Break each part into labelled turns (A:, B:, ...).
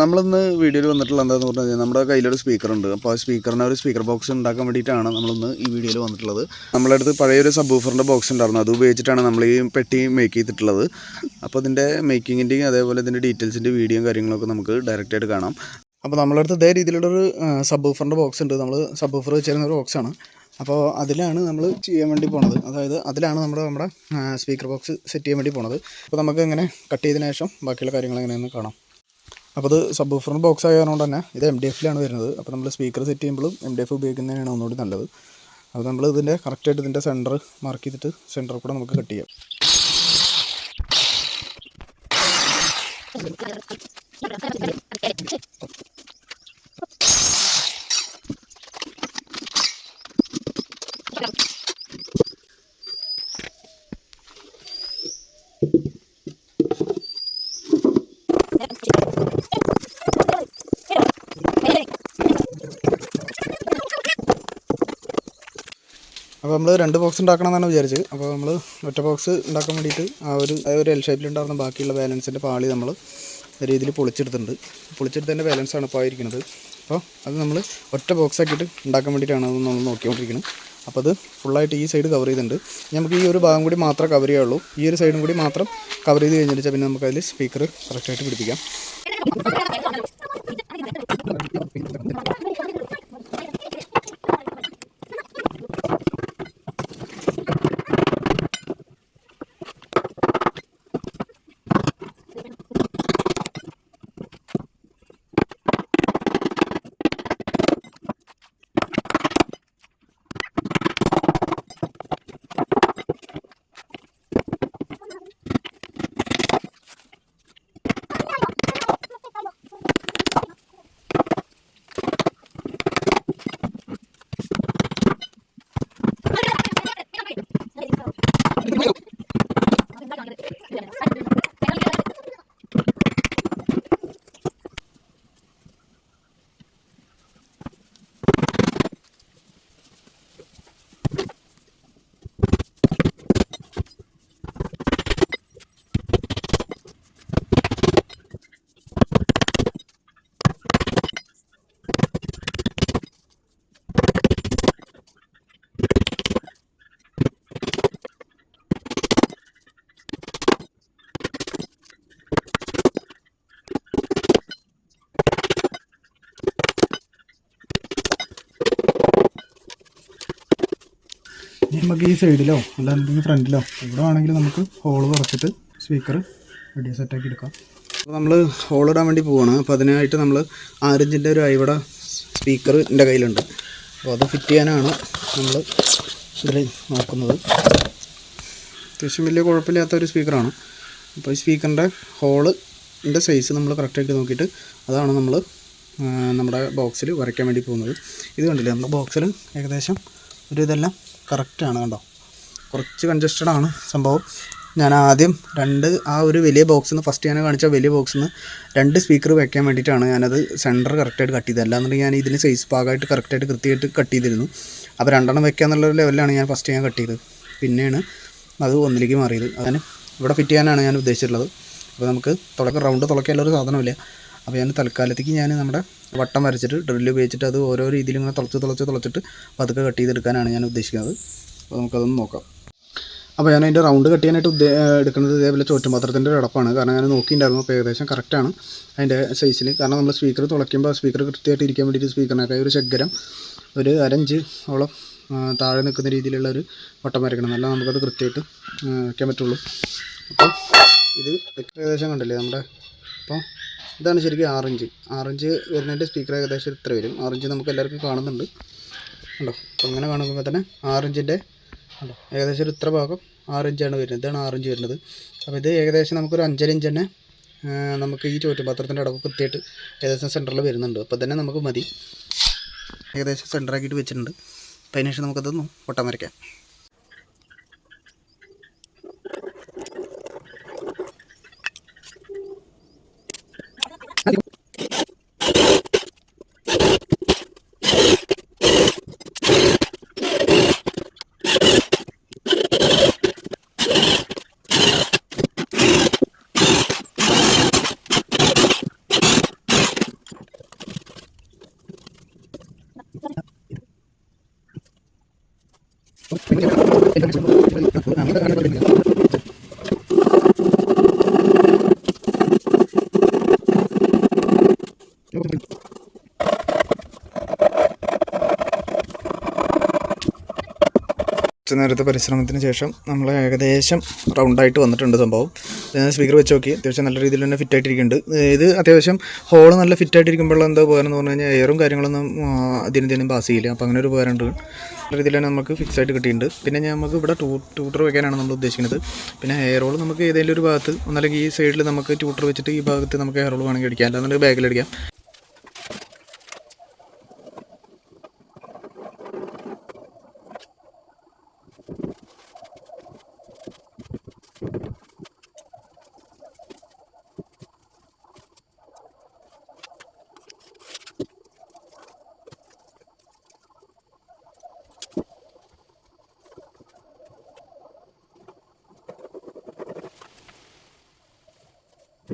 A: നമ്മളിന്ന് വീഡിയോയിൽ വന്നിട്ടുള്ള എന്താന്ന് പറഞ്ഞു കഴിഞ്ഞാൽ നമ്മുടെ കയ്യിലൊരു സ്പീക്കർ ഉണ്ട്. അപ്പോൾ ആ സ്പീക്കറിനെ ഒരു സ്പീക്കർ ബോക്സ് ഉണ്ടാക്കാൻ വേണ്ടിയിട്ടാണ് നമ്മളിന്ന് ഈ വീഡിയോയിൽ വന്നിട്ടുള്ളത്. നമ്മളെ അടുത്ത് പഴയൊരു സബ് ഊഫറിന്റെ ബോക്സ് ഉണ്ടായിരുന്നു. അത് ഉപയോഗിച്ചിട്ടാണ് നമ്മൾ ഈ പെട്ടി മേക്ക് ചെയ്തിട്ടുള്ളത്. അപ്പോൾ ഇതിന്റെ മേക്കിങ്ങിന്റെയും അതേപോലെ ഇതിന്റെ ഡീറ്റെയിൽസിന്റെ വീഡിയോയും കാര്യങ്ങളൊക്കെ നമുക്ക് ഡയറക്റ്റായിട്ട് കാണാം. അപ്പോൾ നമ്മുടെ അടുത്ത് ഇതേ രീതിയിലുള്ളൊരു സബ് ഊഫറിന്റെ ബോക്സ് ഉണ്ട്. നമ്മൾ സബ് ഊഫർ വെച്ചിരുന്ന ഒരു ബോക്സാണ് അപ്പോൾ അതിലാണ് നമ്മൾ ചെയ്യാൻ വേണ്ടി പോണത്. അതായത് അതിലാണ് നമ്മുടെ നമ്മുടെ സ്പീക്കർ ബോക്സ് സെറ്റ് ചെയ്യാൻ വേണ്ടി പോണത്. അപ്പോൾ നമുക്ക് ഇങ്ങനെ കട്ട് ചെയ്തതിനു ശേഷം ബാക്കിയുള്ള കാര്യങ്ങൾ എങ്ങനെയെന്ന് കാണാം. അപ്പോൾ അത് സബ് ഊഫറിന്റെ ബോക്സ് ആയതുകൊണ്ട് തന്നെ ഇത് എം ഡി എഫിലാണ് വരുന്നത്. അപ്പോൾ നമ്മൾ സ്പീക്കർ സെറ്റ് ചെയ്യുമ്പോഴും എം ഡി എഫ് ഉപയോഗിക്കുന്നതിനാണ് ഒന്നുകൂടി നല്ലത്. അപ്പോൾ നമ്മൾ ഇതിന്റെ കറക്റ്റായിട്ട് ഇതിന്റെ സെന്റർ മാർക്ക് ചെയ്തിട്ട് സെന്ററിൽ കൂടെ നമുക്ക് കട്ട് ചെയ്യാം. അപ്പോൾ നമ്മൾ രണ്ട് ബോക്സ് ഉണ്ടാക്കണം എന്നാണ് വിചാരിച്ചത് അപ്പോൾ നമ്മൾ ഒറ്റ ബോക്സ് ഉണ്ടാക്കാൻ വേണ്ടിയിട്ട് ആ ഒരു ഒരു എൽ ഷേപ്പിലുണ്ടായിരുന്ന ബാക്കിയുള്ള ബാലൻസിന്റെ പാളി നമ്മൾ രീതിയിൽ പൊളിച്ചെടുത്തിട്ടുണ്ട് പൊളിച്ചെടുത്തതിന്റെ ആണ് ഇപ്പോൾ ആയിരിക്കുന്നത് അപ്പോൾ അത് നമ്മൾ ഒറ്റ ബോക്സ് ആക്കിയിട്ട് ഉണ്ടാക്കാൻ വേണ്ടിയിട്ടാണ് അത് നമ്മൾ നോക്കിക്കൊണ്ടിരിക്കുന്നത് അപ്പോൾ അത് ഫുള്ളായിട്ട് ഈ സൈഡ് കവർ ചെയ്തിട്ടുണ്ട് നമുക്ക് ഈ ഒരു ഭാഗം കൂടി മാത്രമേ കവർ ചെയ്യുള്ളൂ ഈ ഒരു സൈഡും കൂടി മാത്രം കവർ ചെയ്ത് കഴിഞ്ഞിട്ട് പിന്നെ നമുക്ക് അതിൽ സ്പീക്കർ കറക്റ്റായിട്ട് പിടിപ്പിക്കാം നമുക്ക് ഈ സൈഡിലോ അല്ലാന്നുണ്ടെങ്കിൽ ഫ്രണ്ടിലോ ഇവിടെ ആണെങ്കിൽ നമുക്ക് ഹോൾ കുറച്ചിട്ട് സ്പീക്കർ റെഡി സെറ്റാക്കി എടുക്കാം. അപ്പോൾ നമ്മൾ ഹോൾ ഇടാൻ വേണ്ടി പോവാണ്. അപ്പോൾ അതിനായിട്ട് നമ്മൾ ആരഞ്ചിന്റെ ഒരു ഐവട സ്പീക്കർ എന്റെ കയ്യിലുണ്ട്. അപ്പോൾ അത് ഫിറ്റ് ചെയ്യാനാണ് നമ്മൾ ഇതിൽ നോക്കുന്നത്. അത്യാവശ്യം വലിയ കുഴപ്പമില്ലാത്ത ഒരു സ്പീക്കറാണ് അപ്പോൾ ഈ സ്പീക്കറിന്റെ ഹോളിന്റെ സൈസ് നമ്മൾ കറക്റ്റായിട്ട് നോക്കിയിട്ട് അതാണ് നമ്മൾ നമ്മുടെ ബോക്സിൽ വരയ്ക്കാൻ വേണ്ടി പോകുന്നത്. ഇത് കണ്ടില്ലേ നമ്മുടെ ബോക്സിൽ ഏകദേശം ഒരു ഇതെല്ലാം കറക്റ്റാണ് കണ്ടോ? കുറച്ച് കൺജസ്റ്റഡ് ആണ് സംഭവം. ഞാൻ ആദ്യം രണ്ട് ആ ഒരു വലിയ ബോക്സിൽ നിന്ന് ഫസ്റ്റ് ഞാൻ കാണിച്ച വലിയ ബോക്സിൽ നിന്ന് രണ്ട് സ്പീക്കർ വെക്കാൻ വേണ്ടിയിട്ടാണ് ഞാനത് സെന്റർ കറക്റ്റായിട്ട് കട്ട് ചെയ്തത്. അല്ലാന്നുണ്ടെങ്കിൽ ഞാൻ ഇതിന് സൈസ് ഭാഗമായിട്ട് കറക്റ്റായിട്ട് കൃത്യമായിട്ട് കട്ട് ചെയ്തിരുന്നു. അപ്പോൾ രണ്ടെണ്ണം വെക്കാന്നുള്ള ലെവലിലാണ് ഞാൻ ഫസ്റ്റ് ഞാൻ കട്ട് ചെയ്തത്. പിന്നെയാണ് അത് ഒന്നിലേക്ക് മാറിയത്. അതിന് ഇവിടെ ഫിറ്റ് ചെയ്യാനാണ് ഞാൻ ഉദ്ദേശിച്ചിട്ടുള്ളത്. അപ്പോൾ നമുക്ക് തുളക്ക റൗണ്ട് തുളയ്ക്കാനുള്ള ഒരു സാധനമില്ല. അപ്പോൾ ഞാൻ തൽക്കാലത്തേക്ക് ഞാൻ നമ്മുടെ വട്ടം വരച്ചിട്ട് ഡ്രില്ല് ഉപയോഗിച്ചിട്ട് അത് ഓരോ രീതിയിൽ ഇങ്ങനെ തുളച്ച് തുളച്ച് തുളച്ചിട്ട് പതുക്കെ കട്ട് ചെയ്തെടുക്കാനാണ് ഞാൻ ഉദ്ദേശിക്കുന്നത്. അപ്പോൾ നമുക്കതൊന്ന് നോക്കാം. അപ്പോൾ ഞാൻ അതിന്റെ റൗണ്ട് കട്ട് ചെയ്യാനായിട്ട് ഉദ്ദേ എടുക്കുന്നത് ഇതേപോലെ ചോറ്റുപാത്രത്തിന്റെ ഒരു അടപ്പാണ്. കാരണം ഞാൻ നോക്കിയിട്ടുണ്ടായിരുന്നു അപ്പോൾ ഏകദേശം കറക്റ്റാണ് അതിന്റെ സൈസിൽ കാരണം നമ്മൾ സ്പീക്കർ തുളയ്ക്കുമ്പോൾ സ്പീക്കർ കൃത്യമായിട്ട് ഇരിക്കാൻ വേണ്ടിയിട്ട് സ്പീക്കറിനൊക്കെ ഒരു ശകരം ഒരു അരഞ്ച് ഓളം താഴെ നിൽക്കുന്ന രീതിയിലുള്ള ഒരു വട്ടം വരയ്ക്കണം. എന്നാലും നമുക്കത് കൃത്യമായിട്ട് വയ്ക്കാൻ പറ്റുള്ളൂ. അപ്പോൾ ഇത് ഏകദേശം കണ്ടില്ലേ നമ്മുടെ അപ്പോൾ ഇതാണ് ശരിക്കും ആറഞ്ച് ആറഞ്ച് വരുന്നതിന്റെ സ്പീക്കർ ഏകദേശം ഇത്ര വരും. ആറഞ്ച് നമുക്ക് എല്ലാവർക്കും കാണുന്നുണ്ട്. ഉണ്ടോ അപ്പോൾ അങ്ങനെ കാണുമ്പോൾ തന്നെ ആറഞ്ചിന്റെ ഉണ്ടോ ഏകദേശം ഒരു ഇത്ര ഭാഗം ആറഞ്ചാണ് വരുന്നത്. ഇതാണ് ആറഞ്ച് വരുന്നത്. അപ്പോൾ ഇത് ഏകദേശം നമുക്കൊരു അഞ്ചര ഇഞ്ച് തന്നെ നമുക്ക് ഈ ചോറ്റുപാത്രത്തിന്റെ അടവ് കൃത്യമായിട്ട് ഏകദേശം സെന്ററിൽ വരുന്നുണ്ട്. അപ്പോൾ തന്നെ നമുക്ക് മതി. ഏകദേശം സെന്ററാക്കിയിട്ട് വെച്ചിട്ടുണ്ട്. അപ്പോൾ അതിനുശേഷം നമുക്കതൊന്ന് ഒട്ടം വരയ്ക്കാം. കുറച്ച് നേരത്തെ പരിശ്രമത്തിന് ശേഷം നമ്മൾ ഏകദേശം റൗണ്ടായിട്ട് വന്നിട്ടുണ്ട് സംഭവം. സ്പീക്കർ വെച്ച് നോക്കി. അത്യാവശ്യം നല്ല രീതിയിൽ തന്നെ ഫിറ്റ് ആയിട്ടിരിക്കുന്നുണ്ട്. ഇത് അത്യാവശ്യം ഹോൾ നല്ല ഫിറ്റ് ആയിട്ടിരിക്കുമ്പോഴുള്ള എന്താ ഉപകാരം എന്ന് പറഞ്ഞു കഴിഞ്ഞാൽ എയറും കാര്യങ്ങളൊന്നും ആ, അതിനും ഇതിനും പാസ് ചെയ്യില്ല. അപ്പോൾ അങ്ങനെ ഒരു ഉപകാരം ഉണ്ട് നല്ല രീതിയിൽ തന്നെ നമുക്ക് ഫിക്സ് ആയിട്ട് കിട്ടിയിട്ടുണ്ട്. പിന്നെ നമുക്ക് ഇവിടെ ടൂ ട്യൂട്ടർ വെക്കാനാണ് നമ്മൾ ഉദ്ദേശിക്കുന്നത്. പിന്നെ ഹെയർ റോൾ നമുക്ക് ഏതെങ്കിലും ഒരു ഭാഗത്ത് ഒന്നല്ലെങ്കിൽ ഈ സൈഡിൽ നമുക്ക് ട്യൂട്ടർ വെച്ചിട്ട് ഈ ഭാഗത്ത് നമുക്ക് ഹെയർ റോൾ വേണമെങ്കിൽ അടിക്കാം. അല്ലാന്നുണ്ടെങ്കിൽ ബാഗിൽ അടിക്കാം.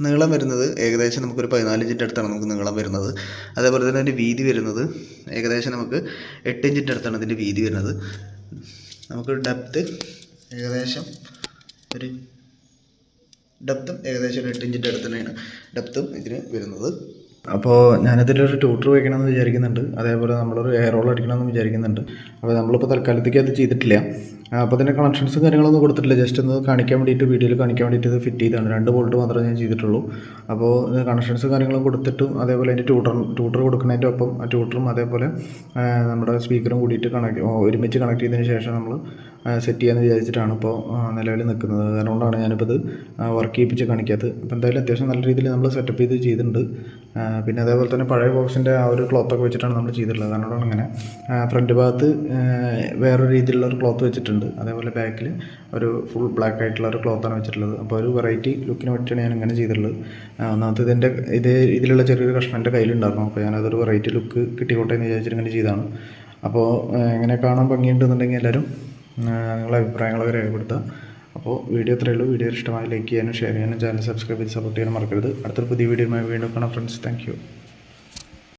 A: നീളം വരുന്നത് ഏകദേശം നമുക്കൊരു പതിനാല് ഇഞ്ചിന്റെ അടുത്താണ് നമുക്ക് നീളം വരുന്നത്. അതേപോലെ തന്നെ അതിന്റെ വീതി വരുന്നത് ഏകദേശം നമുക്ക് എട്ട് ഇഞ്ചിന്റെ അടുത്താണ് ഇതിന്റെ വീതി വരുന്നത്. നമുക്ക് ഡെപ്ത്ത് ഏകദേശം ഒരു ഡെപ്തും ഏകദേശം ഒരു എട്ട് ഇഞ്ചിന്റെ അടുത്ത് തന്നെയാണ് ഡെപ്തും ഇതിന് വരുന്നത്. അപ്പോൾ ഞാനതിലൊരു ട്യൂട്ടർ വയ്ക്കണമെന്ന് വിചാരിക്കുന്നുണ്ട്. അതേപോലെ നമ്മളൊരു എയർ റോൾ അടിക്കണമെന്ന് വിചാരിക്കുന്നുണ്ട്. അപ്പോൾ നമ്മളിപ്പോൾ തൽക്കാലത്തേക്ക് അത് ചെയ്തിട്ടില്ല. അപ്പോൾ അതിന്റെ കണക്ഷൻസും കാര്യങ്ങളൊന്നും കൊടുത്തിട്ടില്ല. ജസ്റ്റ് ഒന്ന് കാണിക്കാൻ വേണ്ടിയിട്ട് വീഡിയോയിൽ കാണിക്കാൻ വേണ്ടിയിട്ട് ഇത് ഫിറ്റ് ചെയ്താണ്. രണ്ട് ബോൾട്ട് മാത്രമേ ഞാൻ ചെയ്തിട്ടുള്ളൂ. അപ്പോൾ കണക്ഷൻസ് കാര്യങ്ങളും കൊടുത്തിട്ടും അതേപോലെ അതിന്റെ ട്യൂട്ടർ ട്യൂട്ടർ കൊടുക്കുന്നതിന്റെ ഒപ്പം ആ ട്യൂട്ടറും അതേപോലെ നമ്മുടെ സ്പീക്കറും കൂടിയിട്ട് കണക്ട് ഒരുമിച്ച് കണക്ട് ചെയ്തതിന് ശേഷം നമ്മൾ സെറ്റ് ചെയ്യാമെന്ന് വിചാരിച്ചിട്ടാണ് ഇപ്പോൾ നിലവിൽ നിൽക്കുന്നത് അതുകൊണ്ടാണ് ഞാനിപ്പോൾ ഇത് വർക്ക് ചെയ്യിപ്പിച്ച് കാണിക്കാത്തത്. അപ്പോൾ എന്തായാലും അത്യാവശ്യം നല്ല രീതിയിൽ നമ്മൾ സെറ്റപ്പ് ചെയ്ത് ചെയ്തിട്ടുണ്ട്. പിന്നെ അതേപോലെ തന്നെ പഴയ ബോക്സിന്റെ ആ ഒരു ക്ലോത്തൊക്കെ വെച്ചിട്ടാണ് നമ്മൾ ചെയ്തിട്ടുള്ളത്. അതുകൊണ്ടാണ് അങ്ങനെ ഫ്രണ്ട് ഭാഗത്ത് വേറൊരു രീതിയിലുള്ള ഒരു ക്ലോത്ത് വെച്ചിട്ടുണ്ട്. അതേപോലെ ബാക്കിൽ ഒരു ഫുൾ ബ്ലാക്ക് ആയിട്ടുള്ള ഒരു ക്ലോത്താണ് വെച്ചിട്ടുള്ളത്. അപ്പോൾ ഒരു വെറൈറ്റി ലുക്കിന് വേണ്ടിയിട്ടാണ് ഞാൻ ഇങ്ങനെ ചെയ്തിട്ടുള്ളത്. ഒന്നാമത്തെ ഇതിന്റെ ഇതേ ഇതിലുള്ള ചെറിയൊരു കഷ്ണം എന്റെ കയ്യിലുണ്ടായിരുന്നു. അപ്പോൾ ഞാനതൊരു വെറൈറ്റി ലുക്ക് കിട്ടിക്കോട്ടെ എന്ന് വിചാരിച്ചിട്ട് ഇങ്ങനെ ചെയ്താണ് അപ്പോൾ എങ്ങനെ കാണാൻ ഭംഗിയുണ്ടെന്നുണ്ടെങ്കിൽ എല്ലാവരും നിങ്ങളുടെ അഭിപ്രായങ്ങളൊക്കെ രേഖപ്പെടുത്തുക. അപ്പോൾ വീഡിയോ ഇത്രയേ ഉള്ളൂ. വീഡിയോ ഇഷ്ടമായി ലൈക്ക് ചെയ്യാനും ഷെയർ ചെയ്യാനും ചാനൽ സബ്സ്ക്രൈബ് ചെയ്ത് സപ്പോർട്ട് ചെയ്യാനും മറക്കരുത്. അടുത്തൊരു പുതിയ വീഡിയോയുമായി വീണ്ടും കാണാം ഫ്രണ്ട്സ് താങ്ക്